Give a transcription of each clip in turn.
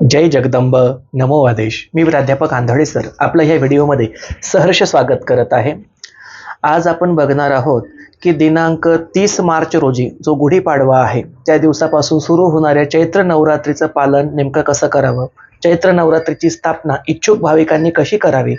जय जगदंब नमो आदेश. मी प्राध्यापक आंधळे सर. आपलं ह्या व्हिडिओमध्ये सहर्ष स्वागत करत आहे. आज आपण बघणार आहोत की दिनांक तीस मार्च रोजी जो गुढीपाडवा आहे त्या दिवसापासून सुरू होणाऱ्या चैत्र नवरात्रीचं पालन नेमकं कसं करावं? चैत्र नवरात्रीची स्थापना इच्छुक भाविकांनी कशी करावी?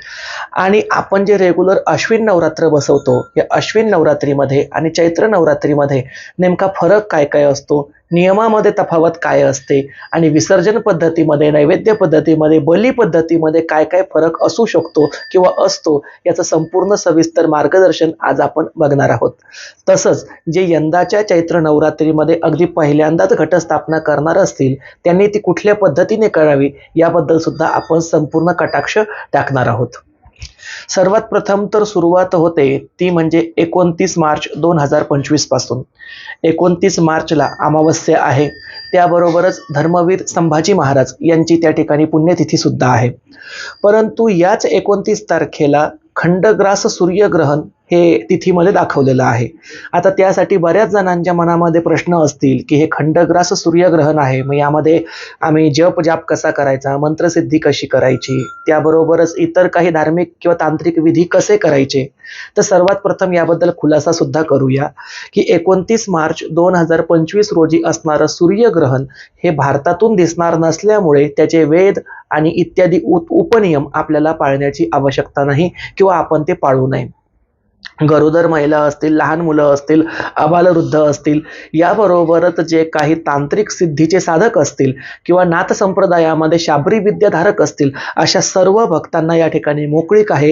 आणि आपण जे रेग्युलर अश्विन नवरात्र बसवतो या अश्विन नवरात्रीमध्ये आणि चैत्र नवरात्रीमध्ये नेमका फरक काय काय असतो? नियमामध्ये तफावत काय असते? आणि विसर्जन पद्धतीमध्ये नैवेद्य पद्धतीमध्ये बली पद्धतीमध्ये काय काय फरक असू शकतो किंवा असतो याचं संपूर्ण सविस्तर मार्गदर्शन आज आपण बघणार आहोत. तसंच जे यंदाच्या चैत्र नवरात्रीमध्ये अगदी पहिल्यांदाच घटस्थापना करणार असतील त्यांनी ती कुठल्या पद्धतीने करावी? याबद्दल सुद्धा आपण संपूर्ण कटाक्ष टाकणार आहोत. सर्वात प्रथम तर सुरुवात होते ती म्हणजे एकोणतीस मार्च दोन हजार पंचवीसपासून. एकोणतीस मार्चला अमावस्या आहे. त्याबरोबरच धर्मवीर संभाजी महाराज यांची त्या ठिकाणी पुण्यतिथी सुद्धा आहे. परंतु याच एकोणतीस तारखेला खंडग्रास सूर्यग्रहण हे तिथीमध्ये दाखवलेलं आहे. आता त्यासाठी बऱ्याच जणांच्या मनामध्ये प्रश्न असतील की हे खंडग्रास सूर्यग्रहण आहे. मग यामध्ये आम्ही जप जाप कसा करायचा? मंत्रसिद्धी कशी करायची? त्याबरोबरच इतर काही धार्मिक किंवा तांत्रिक विधी कसे करायचे? तर सर्वात प्रथम याबद्दल खुलासा सुद्धा करूया की एकोणतीस मार्च दोन हजार पंचवीस रोजी असणारं सूर्यग्रहण हे भारतातून दिसणार नसल्यामुळे त्याचे वेद आणि इत्यादी उप उपनियम आपल्याला पाळण्याची आवश्यकता नाही किंवा आपण ते पाळू नये. गरोदर महिला असतील लहान मुलं असतील अबालवृद्ध असतील याबरोबरच जे काही तांत्रिक सिद्धीचे साधक असतील किंवा नाथसंप्रदायामध्ये शाबरी विद्याधारक असतील अशा सर्व भक्तांना या ठिकाणी मोकळीक आहे.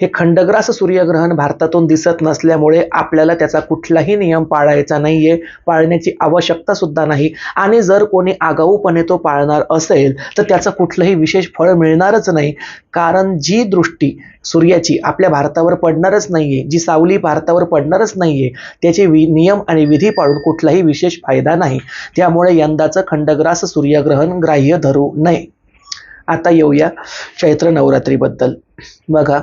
हे खंडग्रास सूर्यग्रहण भारतातून दिसत नसल्यामुळे आपल्याला त्याचा कुठलाही नियम पाळायचा नाही आहे पाळण्याची आवश्यकता सुद्धा नाही. आणि जर कोणी आगाऊपणे तो पाळणार असेल तर त्याचं कुठलंही विशेष फळ मिळणारच नाही. कारण जी दृष्टी सूर्याची आपल्या भारतावर पडणारच नाही आहे जी सावली भारतावर पडणारच नाहीये त्याचे वि नियम आणि विधी पाळून कुठलाही विशेष फायदा नाही. त्यामुळे यंदाचं खंडग्रास सूर्यग्रहण ग्राह्य धरू नये. आता येऊया चैत्र नवरात्रीबद्दल. बघा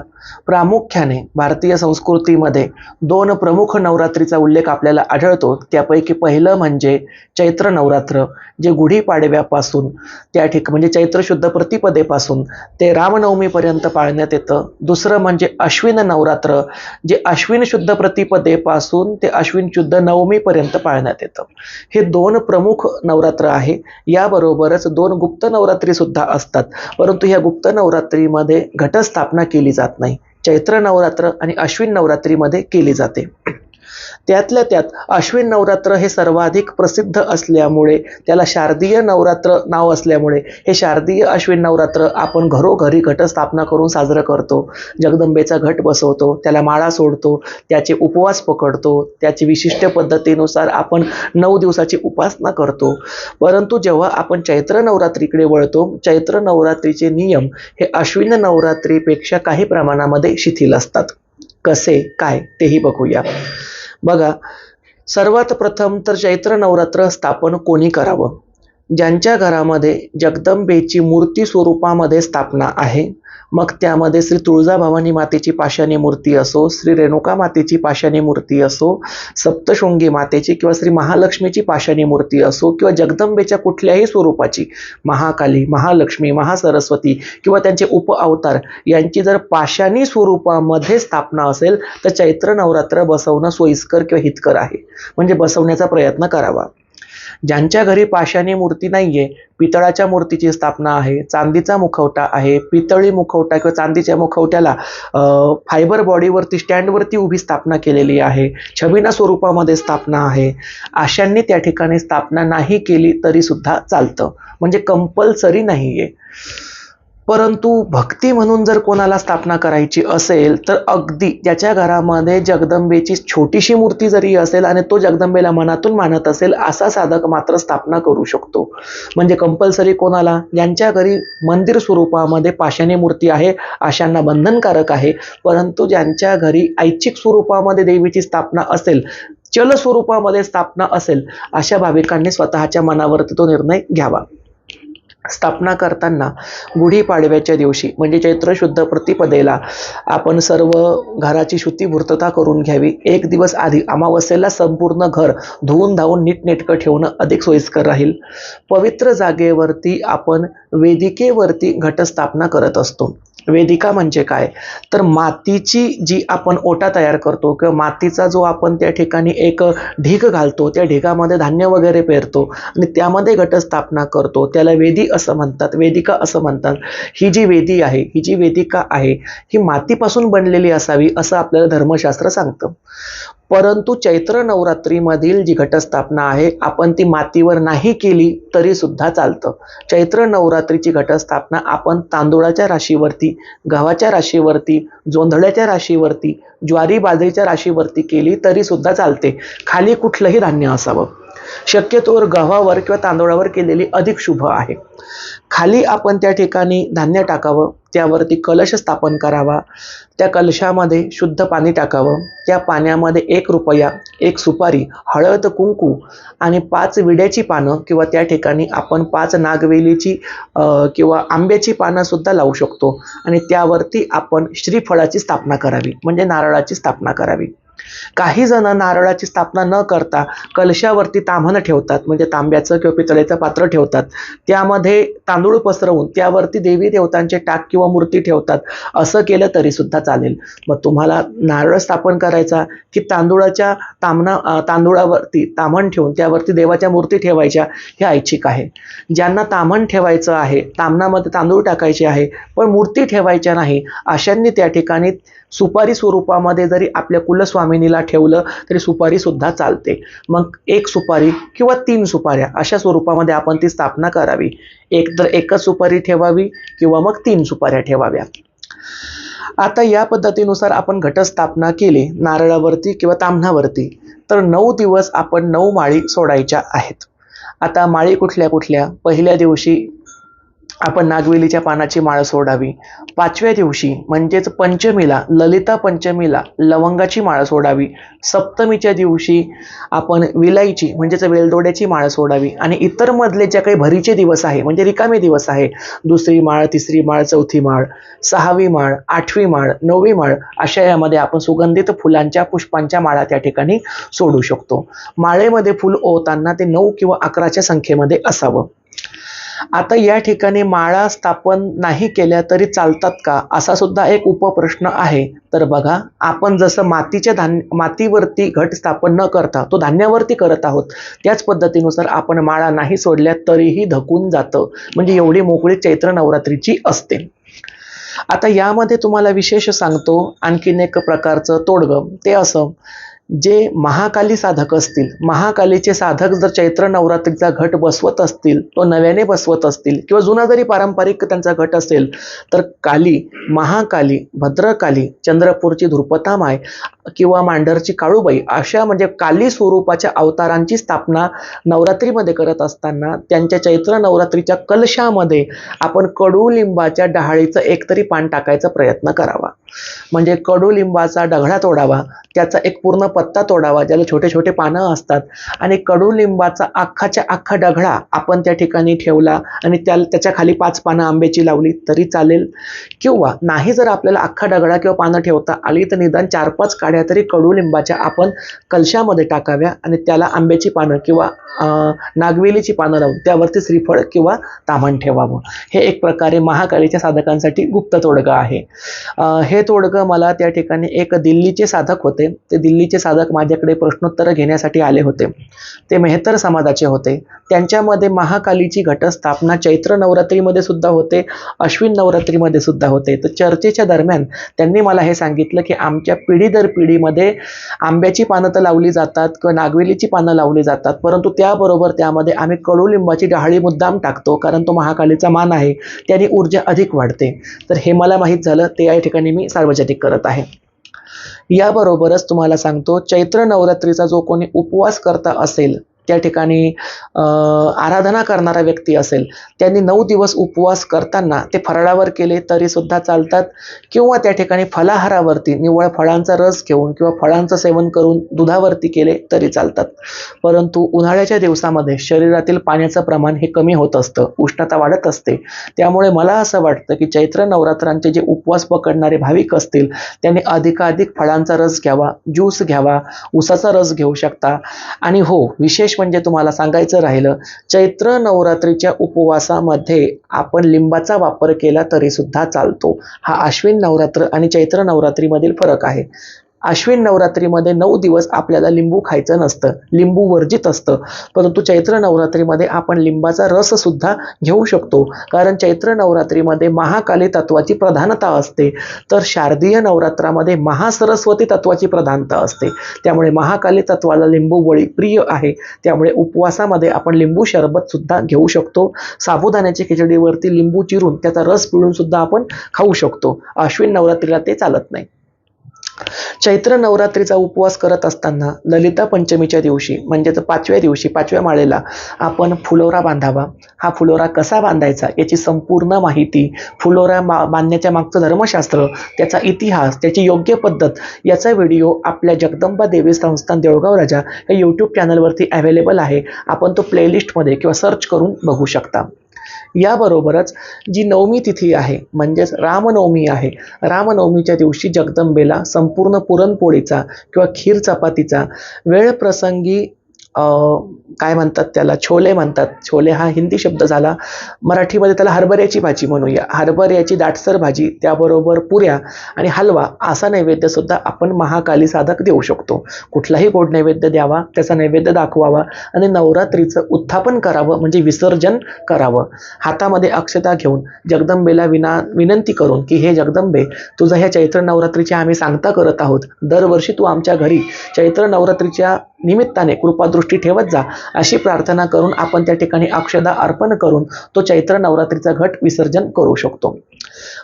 प्रामुख्याने भारतीय संस्कृतीमध्ये दोन प्रमुख नवरात्रीचा उल्लेख आपल्याला आढळतो. त्यापैकी पहिलं म्हणजे चैत्र नवरात्र जे गुढीपाडव्यापासून त्या ठिक म्हणजे चैत्र शुद्ध प्रतिपदेपासून ते रामनवमीपर्यंत पाळण्यात येतं. दुसरं म्हणजे अश्विन नवरात्र जे अश्विन शुद्ध प्रतिपदेपासून ते अश्विन शुद्ध नवमीपर्यंत पाळण्यात येतं. हे दोन प्रमुख नवरात्र आहे. याबरोबरच दोन गुप्त नवरात्री सुद्धा असतात. परंतु ह्या गुप्त नवरात्रीमध्ये घटस्थापना केली जात नाही. चैत्र नवरात्र आणि अश्विन नवरात्रीमध्ये केली जाते. त्यातल्या त्यात अश्विन नवरात्र हे सर्वाधिक प्रसिद्ध असल्यामुळे त्याला शारदीय नवरात्र नाव असल्यामुळे हे शारदीय अश्विन नवरात्र आपण घरोघरी घटस्थापना करून साजरं करतो. जगदंबेचा घट बसवतो त्याला माळा सोडतो त्याचे उपवास पकडतो त्याची विशिष्ट पद्धतीनुसार आपण नऊ दिवसाची उपासना करतो. परंतु जेव्हा आपण चैत्र नवरात्रीकडे वळतो चैत्र नवरात्रीचे नियम हे अश्विन नवरात्रीपेक्षा काही प्रमाणामध्ये शिथिल असतात. कसे? काय? तेही बघूया. बघा सर्वात प्रथम तर चैत्र नवरात्र स्थापन कोणी करावं? ज्यांच्या घरामध्ये जगदंबेची मूर्ती स्वरूपामध्ये स्थापना आहे मग त्यामध्ये श्री तुळजाभवानी मातेची पाषाणी मूर्ती असो श्री रेणुका मातेची पाषाणी मूर्ती असो सप्तशृंगी मातेची किंवा श्री महालक्ष्मीची पाषाणी मूर्ती असो किंवा जगदंबेच्या कुठल्याही स्वरूपाची महाकाली महालक्ष्मी महासरस्वती किंवा त्यांचे उप अवतार यांची जर पाषाणी स्वरूपामध्ये स्थापना असेल तर चैत्र नवरात्र बसवणं सोयीस्कर किंवा हितकर आहे. म्हणजे बसवण्याचा प्रयत्न करावा. ज्यांच्या घरी पाषाणी मूर्ती नाहीये पितळाच्या मूर्तीची स्थापना आहे चांदीचा मुखवटा आहे पितळी मुखवटा किंवा चांदीच्या मुखवट्याला फायबर बॉडीवरती स्टँडवरती उभी स्थापना केलेली आहे छबिना स्वरूपामध्ये स्थापना आहे. अशांनी त्या ठिकाणी स्थापना नाही केली तरी सुद्धा चालतं. म्हणजे कंपल्सरी नाहीये. परंतु भक्ती म्हणून जर कोणाला स्थापना करायची असेल तर अगदी ज्याच्या घरामध्ये जगदंबेची छोटीशी मूर्ती जरी असेल आणि तो जगदंबेला मनातून मानत असेल असा साधक मात्र स्थापना करू शकतो. म्हणजे कंपल्सरी कोणाला? ज्यांच्या घरी मंदिर स्वरूपामध्ये पाषाणी मूर्ती आहे अशांना बंधनकारक आहे. परंतु ज्यांच्या घरी ऐच्छिक स्वरूपामध्ये देवीची स्थापना असेल चल स्वरूपामध्ये स्थापना असेल अशा भाविकांनी स्वतःच्या मनावरती तो निर्णय घ्यावा. स्थापना करताना गुढीपाडव्याच्या दिवशी म्हणजे चैत्र शुद्ध प्रतिपदेला आपण सर्व घराची शुद्धीपूर्तता करून घ्यावी. एक दिवस आधी अमावस्येला संपूर्ण घर धुवून धावून नीटनेटकं ठेवणं अधिक सोयीस्कर राहील. पवित्र जागेवरती आपण वेदिकेवरती घटस्थापना करत असतो. वेदिका म्हणजे काय? तर मातीची जी आपण ओटा तयार करतो किंवा मातीचा जो आपण त्या ठिकाणी एक ढीग घालतो त्या ढिगामध्ये धान्य वगैरे पेरतो आणि त्यामध्ये घटस्थापना करतो त्याला वेदी असं म्हणतात वेदिका असं म्हणतात. ही जी वेदी आहे ही जी वेदिका आहे ही मातीपासून बनलेली असावी असं आपल्याला धर्मशास्त्र सांगतं. परंतु चैत्र नवरात्रीमधील जी घटस्थापना आहे आपण ती मातीवर नाही केली तरी सुद्धा चालतं. चैत्र नवरात्रीची घटस्थापना आपण तांदूळाच्या राशीवरती गव्हाच्या राशीवरती जोंधळ्याच्या राशीवरती ज्वारी बाजरीच्या राशीवरती केली तरी सुद्धा चालते. खाली कुठलंही धान्य असावं. शक्यतोवर गव्हावर किंवा तांदूळावर केलेली अधिक शुभ आहे. खाली आपण त्या ठिकाणी धान्य टाकावं. त्यावरती कलश स्थापन करावा. त्या कलशामध्ये शुद्ध पाणी टाकावं. त्या पाण्यामध्ये एक रुपया एक सुपारी हळद कुंकू आणि पाच विड्याची पानं किंवा त्या ठिकाणी आपण पाच नागवेलीची किंवा आंब्याची पानंसुद्धा लावू शकतो. आणि त्यावरती आपण श्रीफळाची स्थापना करावी. म्हणजे नारळाची स्थापना करावी. काही जण नारळाची स्थापना न करता कलशावरती ताम्हणं ठेवतात म्हणजे तांब्याचं किंवा पितळेचं पात्र ठेवतात. त्यामध्ये तांदूळ पसरवून त्यावरती देवी देवतांचे टाक किंवा मूर्ती ठेवतात. असं केलं तरी सुद्धा चालेल. मग तुम्हाला नारळ स्थापन करायचा की तांदूळाच्या तामणा तांदुळावरती तांदूळावरती ठेवून त्यावरती देवाच्या मूर्ती ठेवायच्या हे ऐच्छिक आहे. ज्यांना तामण ठेवायचं आहे तामणामध्ये तांदूळ टाकायचे आहे पण मूर्ती ठेवायच्या नाही अशांनी त्या ठिकाणी सुपारी स्वरूपामध्ये जरी आपल्या कुलस्वामिनीला ठेवलं तरी सुपारी सुद्धा चालते. मग एक सुपारी किंवा तीन सुपाऱ्या अशा स्वरूपामध्ये आपण ती स्थापना करावी. एक तर एकच सुपारी ठेवावी किंवा मग तीन सुपाऱ्या ठेवाव्या. आता या पद्धतीनुसार आपण घटस्थापना केली नारळावरती किंवा ताम्हणावरती तर नऊ दिवस आपण नऊ माळी सोडायच्या आहेत. आता माळी कुठल्या कुठल्या? पहिल्या दिवशी आपण नागवेलीच्या पानाची माळ सोडावी. पाचव्या दिवशी म्हणजेच पंचमीला ललिता पंचमीला लवंगाची माळ सोडावी. सप्तमीच्या दिवशी आपण विलाईची म्हणजेच वेलदोड्याची माळ सोडावी. आणि इतर मधले ज्या काही भरीचे दिवस आहे म्हणजे रिकामे दिवस आहे दुसरी माळ तिसरी माळ चौथी माळ सहावी माळ आठवी माळ नववी माळ अशा यामध्ये आपण सुगंधित फुलांच्या पुष्पांच्या माळा त्या ठिकाणी सोडू शकतो. माळेमध्ये फुल ओवताना ते नऊ किंवा अकराच्या संख्येमध्ये असावं. आता या ठिकाणी माळा स्थापन नाही केल्या तरी चालतात का? असा सुद्धा एक उपप्रश्न आहे. तर बघा आपण जसं मातीच्या धान्य मातीवरती घट स्थापन न करता तो धान्यावरती करत आहोत त्याच पद्धतीनुसार आपण माळा नाही सोडल्या तरीही धकून जातं. म्हणजे एवढी मोकळी चैत्र नवरात्रीची असते. आता यामध्ये तुम्हाला विशेष सांगतो आणखीन एक प्रकारचं तोडगं ते असं जे महाकाली साधक असतील महाकालीचे साधक जर चैत्र नवरात्रीचा घट बसवत असतील तो नव्याने बसवत असतील किंवा जुना जरी पारंपरिक त्यांचा घट असेल तर काली महाकाली भद्रकाली चंद्रपूरची धृपतामाय किंवा मांढरची काळूबाई अशा म्हणजे काली स्वरूपाच्या अवतारांची स्थापना नवरात्रीमध्ये करत असताना त्यांच्या चैत्र नवरात्रीच्या कलशामध्ये आपण कडुलिंबाच्या डहाळीचं एकतरी पान टाकायचा प्रयत्न करावा. म्हणजे कडुलिंबाचा डघळा तोडावा त्याचा एक पूर्ण पत्ता तोडावा ज्याला छोटे छोटे पानं असतात. आणि कडुलिंबाचा अख्खाच्या अख्खा ढगळा आपण त्या ठिकाणी ठेवला आणि त्या त्याच्याखाली पाच पानं आंब्याची लावली तरी चालेल. किंवा नाही जर आपल्याला अख्खा डगळा किंवा पानं ठेवता आली तर निदान चार पाच काड्या तरी कडुलिंबाच्या आपण कलशामध्ये टाकाव्या आणि त्याला आंब्याची पानं किंवा नागवेलीची पानं लावून त्यावरती श्रीफळ किंवा तामण ठेवावं. हे एक प्रकारे महाकालीच्या साधकांसाठी गुप्त तोडगा आहे. हे तोडगं मला त्या ठिकाणी एक दिल्लीचे साधक होते. ते दिल्लीचे साधक माझ्याकडे प्रश्नोत्तरं घेण्यासाठी आले होते. ते मेहतर समाजाचे होते. त्यांच्यामध्ये महाकालीची घटस्थापना चैत्र नवरात्रीमध्ये सुद्धा होते. अश्विन नवरात्रीमध्ये सुद्धा होते. तर चर्चेच्या दरम्यान त्यांनी मला हे सांगितलं की आमच्या पिढी दर पिढीमध्ये आंब्याची पानं तर लावली जातात किंवा नागवेलीची पानं लावली जातात. परंतु त्याबरोबर त्यामध्ये आम्ही कडुलिंबाची डहाळी मुद्दाम टाकतो कारण तो महाकालीचा मान आहे. त्याने ऊर्जा अधिक वाढते. तर हे मला माहीत झालं. ते या ठिकाणी मी सार्वजनिक करत आहे. याबरोबरच तुम्हाला सांगतो चैत्र नवरात्रीचा जो कोणी उपवास करता असेल त्या ठिकाणी आराधना करणारा व्यक्ती असेल त्यांनी नऊ दिवस उपवास करताना ते फराळावर केले तरी सुद्धा चालतात. किंवा त्या ठिकाणी फलाहारावरती निव्वळ फळांचा रस घेऊन किंवा फळांचं सेवन करून दुधावरती केले तरी चालतात. परंतु उन्हाळ्याच्या दिवसामध्ये शरीरातील पाण्याचं प्रमाण हे कमी होत असतं उष्णता वाढत असते. त्यामुळे मला असं वाटतं की चैत्र नवरात्रांचे जे उपवास पकडणारे भाविक असतील त्यांनी अधिकाधिक फळांचा रस घ्यावा ज्यूस घ्यावा उसाचा रस घेऊ शकता. आणि हो विशेष म्हणजे तुम्हाला सांगायचं राहिलं चैत्र नवरात्रीच्या उपवासामध्ये आपण लिंबाचा वापर केला तरी सुद्धा चालतो. हा आश्विन नवरात्र आणि चैत्र नवरात्रीमधील फरक आहे. आश्विन नवरात्रीमध्ये नऊ दिवस आपल्याला लिंबू खायचं नसतं लिंबू वर्जित असतं. परंतु चैत्र नवरात्रीमध्ये आपण लिंबाचा रस सुद्धा घेऊ शकतो. कारण चैत्र नवरात्रीमध्ये महाकाली तत्वाची प्रधानता असते. तर शारदीय नवरात्रामध्ये महासरस्वती तत्वाची प्रधानता असते. त्यामुळे महाकाली तत्वाला लिंबू वळी प्रिय आहे. त्यामुळे उपवासामध्ये आपण लिंबू शरबतसुद्धा घेऊ शकतो. साबुदाण्याच्या खिचडीवरती लिंबू चिरून त्याचा रस पिळून सुद्धा आपण खाऊ शकतो. अश्विन नवरात्रीला ते चालत नाही. चैत्र नवरात्रीचा उपवास करत असताना ललिता पंचमीच्या दिवशी म्हणजेच पाचव्या दिवशी पाचव्या माळेला आपण फुलोरा बांधावा. हा फुलोरा कसा बांधायचा याची संपूर्ण माहिती फुलोरा मा बांधण्याच्या मागचं धर्मशास्त्र त्याचा इतिहास त्याची योग्य पद्धत याचा व्हिडिओ आपल्या जगदंबा देवी संस्थान देऊळगाव राजा या यूट्यूब चॅनलवरती अवेलेबल आहे. आपण तो प्लेलिस्टमध्ये किंवा सर्च करून बघू शकता. याबरोबरच जी नवमी तिथी आहे म्हणजेच रामनवमी आहे रामनवमीच्या दिवशी जगदंबेला संपूर्ण पुरणपोळीचा किंवा खीर चपातीचा वेळ प्रसंगी काय म्हणतात त्याला? छोले म्हणतात. छोले हा हिंदी शब्द झाला. मराठीमध्ये त्याला हरभऱ्याची भाजी म्हणूया. हरभऱ्याची दाटसर भाजी त्याबरोबर पुऱ्या आणि हलवा असा नैवेद्य सुद्धा आपण महाकाली साधक देऊ शकतो. कुठलाही गोड नैवेद्य द्यावा त्याचा नैवेद्य दाखवावा आणि नवरात्रीचं उत्थापन करावं म्हणजे विसर्जन करावं. हातामध्ये अक्षता घेऊन जगदंबेला विना विनंती करून की हे जगदंबे तुझं ह्या चैत्र नवरात्रीची आम्ही सांगता करत आहोत. दरवर्षी तू आमच्या घरी चैत्र नवरात्रीच्या निमित्ताने कृपादृष्टी ठेवत जा. अशी प्रार्थना करून आपण त्या ठिकाणी अक्षदा अर्पण करून तो चैत्र नवरात्रीचा घट विसर्जन करू शकतो.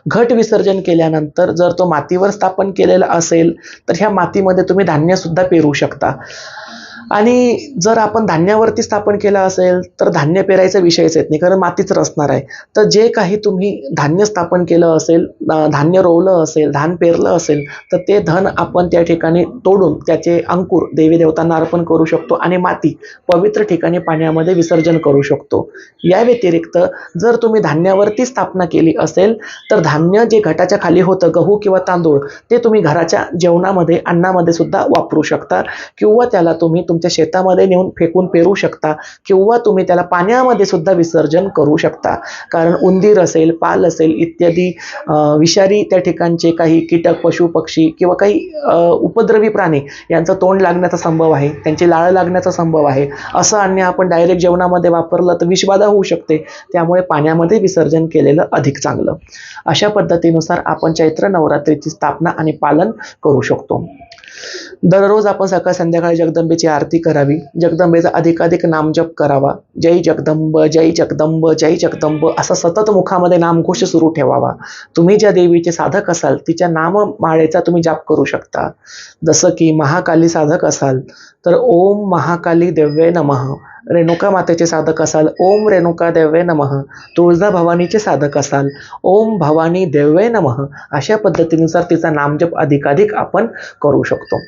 घट विसर्जन केल्यानंतर जर तो मातीवर स्थापन केलेला असेल तर ह्या मातीमध्ये तुम्ही धान्य सुद्धा पेरू शकता. आणि जर आपण धान्यावरती स्थापन केलं असेल तर धान्य पेरायचा विषयच येत नाही कारण मातीच रचणार आहे. तर जे काही तुम्ही धान्य स्थापन केलं असेल धान्य रोवलं असेल धान पेरलं असेल तर ते धन आपण त्या ठिकाणी तोडून त्याचे अंकुर देवी देवतांना अर्पण करू शकतो आणि माती पवित्र ठिकाणी पाण्यामध्ये विसर्जन करू शकतो. या व्यतिरिक्त जर तुम्ही धान्यावरती स्थापना केली असेल तर धान्य जे घटाच्या खाली होतं गहू किंवा तांदूळ ते तुम्ही घराच्या जेवणामध्ये अन्नामध्ये सुद्धा वापरू शकता किंवा त्याला तुम्ही तुम तुमच्या शेतामध्ये नेऊन फेकून पेरू शकता किंवा तुम्ही त्याला पाण्यामध्ये सुद्धा विसर्जन करू शकता. कारण उंदीर असेल पाल असेल इत्यादी विषारी त्या ठिकाणचे काही कीटक पशु पक्षी किंवा काही उपद्रवी प्राणी यांचं तोंड लागण्याचा संभव आहे त्यांची लाळ लागण्याचा संभव आहे. असं अन्न आपण डायरेक्ट जेवणामध्ये वापरलं तर विषबाधा होऊ शकते. त्यामुळे पाण्यामध्ये विसर्जन केलेलं अधिक चांगलं. अशा पद्धतीनुसार आपण चैत्र नवरात्रीची स्थापना आणि पालन करू शकतो. दररोज आपण सकाळ संध्याकाळी जगदंबेची आरती करावी. जगदंबेचा अधिकाधिक नामजप करावा. जय जगदंब जय जगदंब जय जगदंब असा सतत मुखामध्ये नामघोष सुरू ठेवावा. तुम्ही ज्या देवीचे साधक असाल तिच्या नाममाळेचा तुम्ही जाप करू शकता. जसं की महाकाली साधक असाल तर ओम महाकाली देव्ये नमः. रेणुका मातेचे साधक असाल ओम रेणुका देव्ये नमः. तुळजा भवानीचे साधक असाल ओम भवानी देव्ये नमः. अशा पद्धतीनुसार तिचा नामजप अधिकाधिक आपण करू शकतो.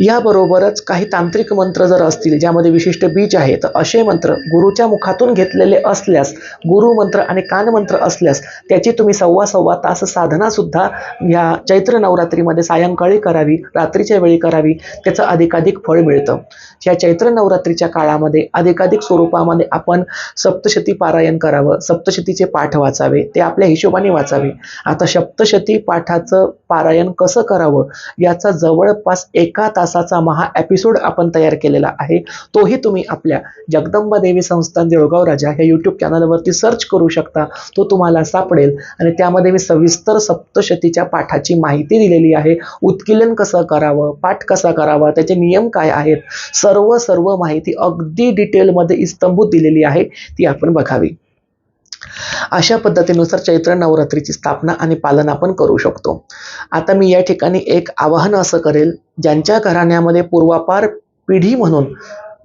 याबरोबरच काही तांत्रिक मंत्र जर असतील ज्यामध्ये विशिष्ट बीज आहे तर असे मंत्र गुरुच्या मुखातून घेतलेले असल्यास गुरु मंत्र आणि कान मंत्र असल्यास त्याची तुम्ही सव्वा सव्वा तास साधना सुद्धा या चैत्र नवरात्रीमध्ये सायंकाळी करावी रात्रीच्या वेळी करावी त्याचं अधिकाधिक फळ मिळतं. या चैत्र नवरात्रीच्या काळामध्ये अधिकाधिक स्वरूपामध्ये आपण सप्तशती पारायण करावं सप्तशतीचे पाठ वाचावे ते आपल्या हिशोबाने वाचावे. आता सप्तशती पाठाचं पारायण कसं करावं याचा जवळपास एका तासाचा महा एपिसोड आपण तयार केलेला आहे. तोही तुम्ही आपल्या जगदंबा देवी संस्थान देऊळगाव राजा ह्या यूट्यूब चॅनलवरती सर्च करू शकता. तो तुम्हाला सापडेल आणि त्यामध्ये मी सविस्तर सप्तशतीच्या पाठाची माहिती दिलेली आहे. उत्कीलन कसं करावं पाठ कसा करावा त्याचे नियम काय आहेत सर्व सर्व माहिती अगदी डिटेलमध्ये इस्तंभूत दिलेली आहे ती आपण बघावी. अशा पद्धतीनुसार चैत्र नवरात्रीची स्थापना आणि पालन आपण करू शकतो. आता मी या ठिकाणी एक आवाहन असं करेल ज्यांच्या घराण्यामध्ये पूर्वापार पिढी म्हणून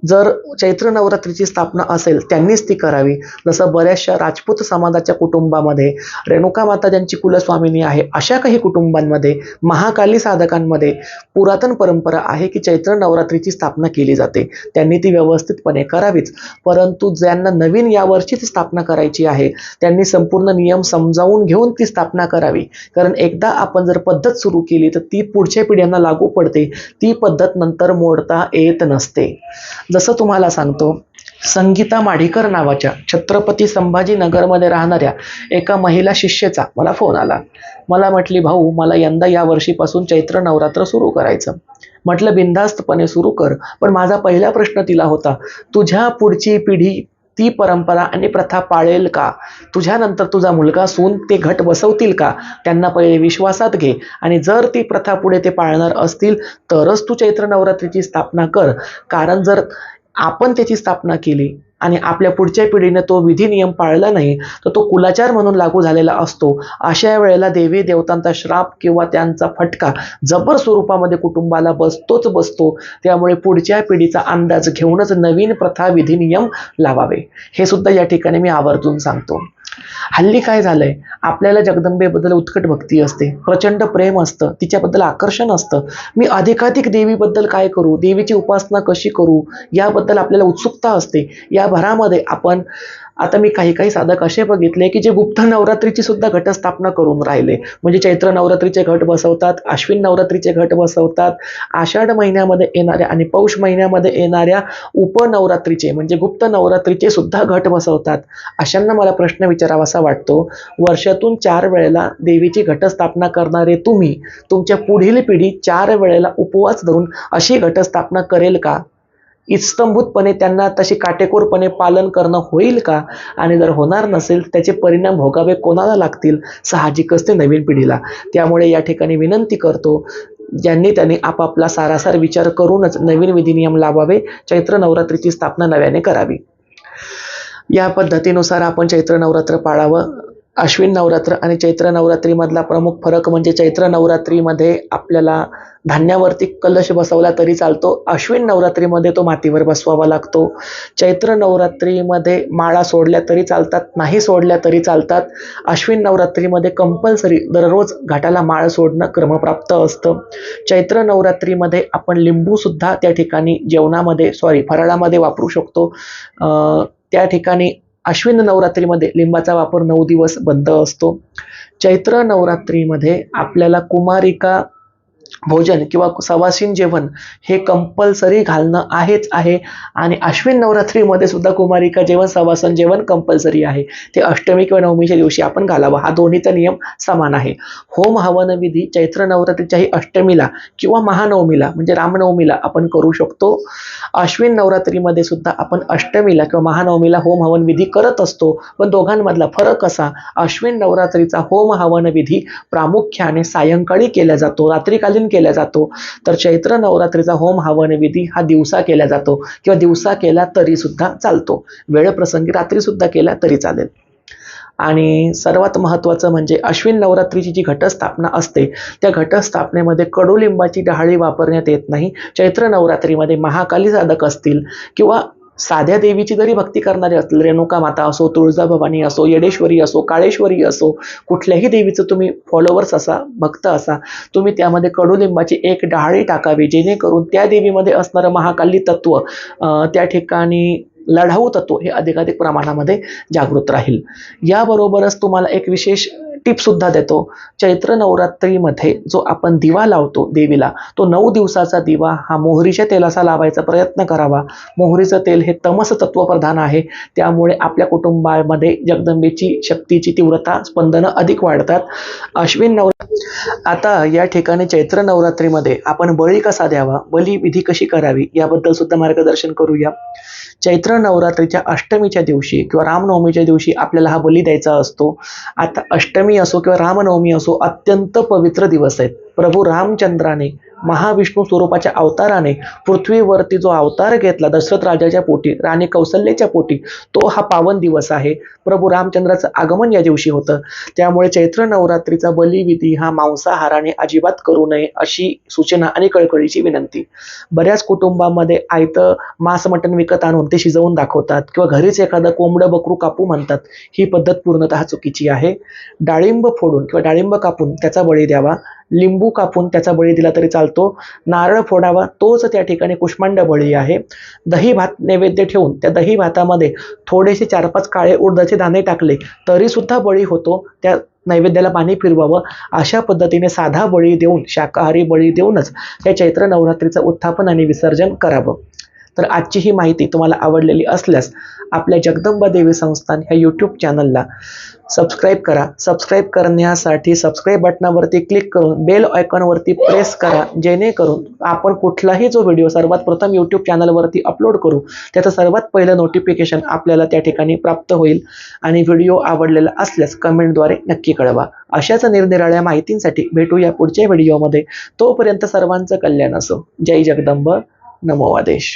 जर चैत्र नवरात्रीची स्थापना असेल त्यांनीच ती करावी. जसं बऱ्याचशा राजपूत समाजाच्या कुटुंबामध्ये रेणुका माता ज्यांची कुलस्वामिनी आहे अशा काही कुटुंबांमध्ये महाकाली साधकांमध्ये पुरातन परंपरा आहे की चैत्र नवरात्रीची स्थापना केली जाते. त्यांनी ती व्यवस्थितपणे करावीच. परंतु ज्यांना नवीन यावर्षीच स्थापना करायची आहे त्यांनी संपूर्ण नियम समजावून घेऊन ती स्थापना करावी. कारण एकदा आपण जर पद्धत सुरू केली तर ती पुढच्या पिढ्यांना लागू पडते. ती पद्धत नंतर मोडता येत नसते. जसं तुम्हाला सांगतो संगीता माढीकर नावाच्या छत्रपती संभाजीनगरमध्ये राहणाऱ्या एका महिला शिष्येचा मला फोन आला. मला म्हटली भाऊ मला यंदा या वर्षीपासून चैत्र नवरात्र सुरू करायचं. म्हटलं बिनधास्तपणे सुरू कर. पण माझा पहिला प्रश्न तिला होता तुझ्या पुढची पिढी ती परंपरा आणि प्रथा पाळेल का? तुझ्यानंतर तुझा मुलगा सून ते घट बसवतील का? त्यांना पहिले विश्वासात घे. आणि जर ती प्रथा पुढे ते पाळणार असतील तरच तू चैत्र नवरात्रीची स्थापना कर. कारण जर आपण त्याची स्थापना केली आणि आपल्या पुढच्या पिढीने तो विधी नियम पाळला नाही तर तो कुलाचार म्हणून लागू झालेला असतो. अशा वेळेला देवी देवतांचा श्राप किंवा त्यांचा फटका जबर स्वरूपामध्ये कुटुंबाला बसतोच बसतो. त्यामुळे पुढच्या पिढीचा अंदाज घेऊनच नवीन प्रथा विधी नियम लावावे. हे सुद्धा या ठिकाणी मी आवर्जून सांगतो. हल्ली काय झालंय? आपल्याला जगदंबेबद्दल उत्कट भक्ती असते प्रचंड प्रेम असतं तिच्याबद्दल आकर्षण असतं. मी अधिकाधिक देवीबद्दल काय करू? देवीची उपासना कशी करू? याबद्दल आपल्याला उत्सुकता असते. या भरामध्ये आपण आता मी काही काही साधक असे बघितले की जे गुप्त नवरात्रीची सुद्धा घटस्थापना करून राहिले. म्हणजे चैत्र नवरात्रीचे घट बसवतात अश्विन नवरात्रीचे घट बसवतात आषाढ महिन्यामध्ये येणाऱ्या आणि पौष महिन्यामध्ये येणाऱ्या उपनवरात्रीचे म्हणजे गुप्त नवरात्रीचे सुद्धा घट बसवतात. अशांना मला प्रश्न विचारावासा वाटतो वर्षातून चार वेळेला देवीची घटस्थापना करणारे तुम्ही तुमच्या पुढील पिढी चार वेळेला उपवास धरून अशी घटस्थापना करेल का? इस्तंभूतपणे त्यांना तशी काटेकोरपणे पालन करणं होईल का? आणि जर होणार नसेल त्याचे परिणाम भोगावे कोणाला लागतील? साहजिकच ते नवीन पिढीला. त्यामुळे या ठिकाणी विनंती करतो ज्यांनी त्यांनी आपापला सारासार विचार करूनच नवीन विधी नियम लावावे चैत्र नवरात्रीची स्थापना नव्याने करावी. या पद्धतीनुसार आपण चैत्र नवरात्र पाळावं. अश्विन नवरात्र आणि चैत्र नवरात्रीमधला प्रमुख फरक म्हणजे चैत्र नवरात्रीमध्ये आपल्याला धान्यावरती कलश बसवला तरी चालतो. अश्विन नवरात्रीमध्ये तो मातीवर बसवावा लागतो. चैत्र नवरात्रीमध्ये माळा सोडल्या तरी चालतात नाही सोडल्या तरी चालतात. अश्विन नवरात्रीमध्ये कंपल्सरी दररोज घाटाला माळ सोडणं क्रमप्राप्त असतं. चैत्र नवरात्रीमध्ये आपण लिंबूसुद्धा त्या ठिकाणी जेवणामध्ये सॉरी फराळामध्ये वापरू शकतो. त्या ठिकाणी अश्विन नवरात्रीमध्ये लिंबाचा वापर नऊ दिवस बंद असतो. चैत्र नवरात्रीमध्ये आपल्याला कुमारिका भोजन किंवा सवासीन जेवण हे कंपल्सरी घालणं आहेच आहे. आणि अश्विन नवरात्रीमध्ये सुद्धा कुमारिका जेवण सवासन जेवण कंपल्सरी आहे. ते अष्टमी किंवा नवमीच्या दिवशी आपण घालावं. हा दोन्हीचा नियम समान आहे. होम हवन विधी चैत्र नवरात्रीच्याही अष्टमीला किंवा महानवमीला म्हणजे रामनवमीला आपण करू शकतो. अश्विन नवरात्रीमध्ये सुद्धा आपण अष्टमीला किंवा महानवमीला होम हवन विधी करत असतो. पण दोघांमधला फरक असा अश्विन नवरात्रीचा होम हवन विधी प्रामुख्याने सायंकाळी केला जातो. विसर्जन केला जातो. तर चैत्र नवरात्रीचा होम हवन विधी हा दिवसा केला जातो किंवा दिवसा केला तरी सुद्धा चालतो. वेळप्रसंगी रात्री सुद्धा केला तरी चालेल. आणि सर्वात महत्त्वाचं म्हणजे अश्विन नवरात्रीची जी घटस्थापना असते त्या घटस्थापनेमध्ये कडुलिंबाची डहाळी वापरण्यात येत नाही. चैत्र नवरात्रीमध्ये महाकाली साधक असतील किंवा साध्या देवीची जरी भक्ती करणारे असतील रेणुका माता असो तुळजाभवानी असो येडेश्वरी असो काळेश्वरी असो कुठल्याही देवीचं तुम्ही फॉलोवर्स असा भक्त असा तुम्ही त्यामध्ये कडुलिंबाची एक डहाळी टाकावी जेणेकरून त्या देवीमध्ये असणारं महाकाली तत्व त्या ठिकाणी लढाऊ तत्व हे अधिकाधिक प्रमाणामध्ये जागृत राहील. याबरोबरच तुम्हाला एक विशेष टिपसुद्धा देतो. चैत्र नवरात्रीमध्ये जो आपण दिवा लावतो देवीला तो नऊ दिवसाचा दिवा हा मोहरीच्या तेलाचा लावायचा प्रयत्न करावा. मोहरीचं तेल हे तमस तत्वप्रधान आहे. त्यामुळे आपल्या कुटुंबामध्ये जगदंबेची शक्तीची तीव्रता स्पंदनं अधिक वाढतात. अश्विन नवर आता या ठिकाणी चैत्र नवरात्रीमध्ये आपण बळी कसा द्यावा? बली विधी कशी करावी? याबद्दल सुद्धा मार्गदर्शन करूया. चैत्र नवरात्रीच्या अष्टमीच्या दिवशी किंवा रामनवमीच्या दिवशी आपल्याला हा बली द्यायचा असतो. आता अष्टमी असो किंवा रामनवमी असो अत्यंत पवित्र दिवस आहेत. प्रभू रामचंद्राने महाविष्णू स्वरूपाच्या अवताराने पृथ्वीवरती जो अवतार घेतला दशरथ राजाच्या पोटी राणी कौसल्याच्या पोटी तो हा पावन दिवस आहे. प्रभू रामचंद्राचं आगमन या दिवशी होतं. त्यामुळे चैत्र नवरात्रीचा बलिविधी हा मांसाहाराने अजिबात करू नये अशी सूचना आणि कळकळीची विनंती. बऱ्याच कुटुंबामध्ये आयतं मांस मटण विकत आणून ते शिजवून दाखवतात किंवा घरीच एखादं कोंबडं बकरू कापू म्हणतात. ही पद्धत पूर्णतः चुकीची आहे. डाळिंब फोडून किंवा डाळिंब कापून त्याचा बळी द्यावा. लिंबू कापून त्याचा बळी दिला तरी चालतो. नारळ फोडावा तोच त्या ठिकाणी कुष्मांड बळी आहे. दही भात नैवेद्य ठेवून त्या दही भातामध्ये थोडेसे चार पाच काळे उडदाचे दाणे टाकले तरीसुद्धा बळी होतो. त्या नैवेद्याला पाणी फिरवावं अशा पद्धतीने साधा बळी देऊन शाकाहारी बळी देऊनच या चैत्र नवरात्रीचं उत्थापन आणि विसर्जन करावं. तर आजची ही माहिती तुम्हाला आवडलेली असल्यास आपल्या जगदंबा देवी संस्थान ह्या यूट्यूब चॅनलला सबस्क्राईब करा. सबस्क्राईब करण्यासाठी सबस्क्राईब बटनावरती क्लिक करून बेल आयकॉनवरती प्रेस करा जेणेकरून आपण कुठलाही जो व्हिडिओ सर्वात प्रथम यूट्यूब चॅनलवरती अपलोड करू त्याचं सर्वात पहिलं नोटिफिकेशन आपल्याला त्या ठिकाणी प्राप्त होईल आणि व्हिडिओ आवडलेला असल्यास कमेंटद्वारे नक्की कळवा. अशाच निरनिराळ्या माहितींसाठी भेटूया पुढच्या व्हिडिओमध्ये तोपर्यंत सर्वांचं कल्याण असो. जय जगदंब. नमो आदेश.